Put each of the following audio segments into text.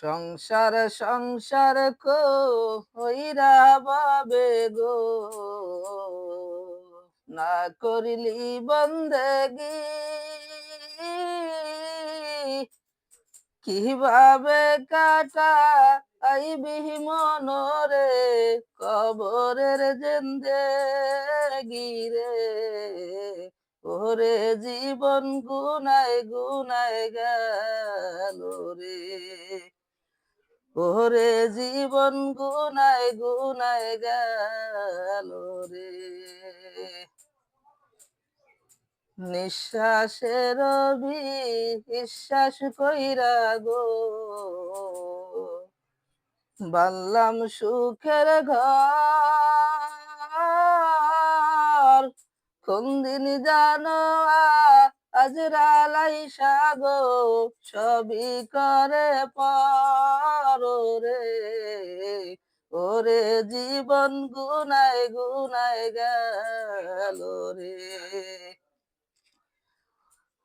সংসার সংসার কো হইরা বাবে গো? না করিলি বন্দেগি। কীভাবে কাটা আইবি মনরে কবরের জেন্দে গিরে ওরে জীবন গুনায় গুনায় গেল রে। ওরে জীবন গুনায় গুনায় গেল রে। নিঃশ্বাসের বিশ্বাস কইরা গো, বানলাম সুখের ঘর। কোন দিন জানো আজরালাই সাগো সবই করে পর ওরে জীবন গুনায় গুনায় গেল রে।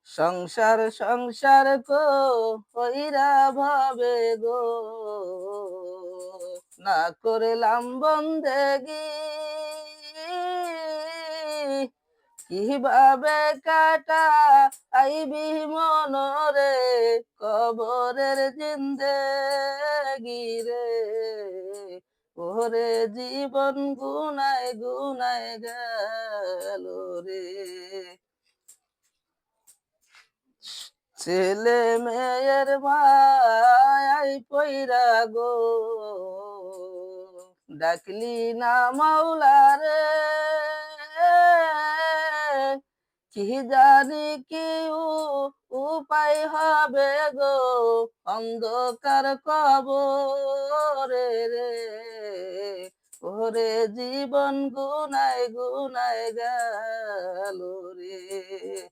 সংসার সংসার কো, হইরা ভাবে গো। না করলাম বন্দেগি কীভাবে কাটা আইবি মনরে, কবরের জিন্দে গিরে ওরে জীবন গুনায় গুনায় গেল রে। ছেলে মেয়ের মায় পইরা গো, ডাকলি না মাওলা রে। কি জানি কি উপায় হবে গো? অন্ধকার কবরে রে রে। ওরে জীবন গুনায় গুনায় গেল রে।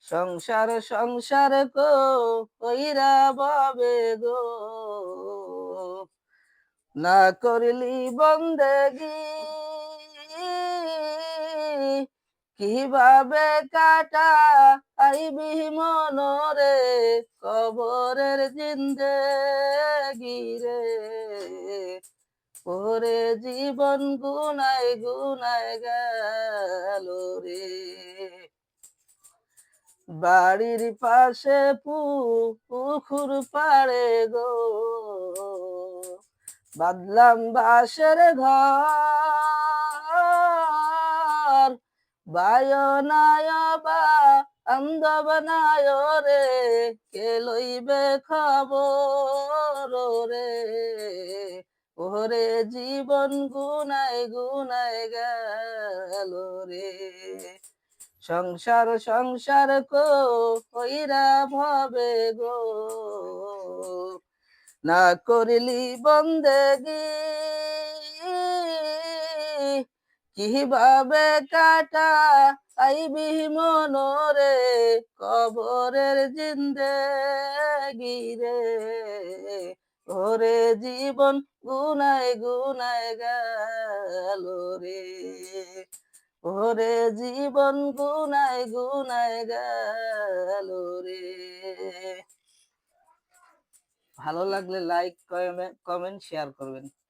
সংসার সংসার কো কইরা বাবে গো? না করলি বন্দেগি। কীভাবে কাটা আইবি মনরে, কবরের জিন্দে গিরে ওরে জীবন গুনাই গুনাই গেল রে। বাড়ির পাশে পু পুকুর পাড়ে গো, বাদলাম বাসের ঘর। বা আন্দব নায় রে কে লইবে খবর রে ওরে জীবন গুনায় গুনায় গেল রে সংসার সংসার কইরা ভবে গো। না করিলি বন্দেগি কীভাবে কাটা আইবি মনরে, কবরের জিন্দে গিরে ওরে জীবন গুনায় গুনায় গেল রে। ওরে জীবন গুনায় গুনায় গেল রে। ভালো লাগলে লাইক কমেন্ট শেয়ার করবেন।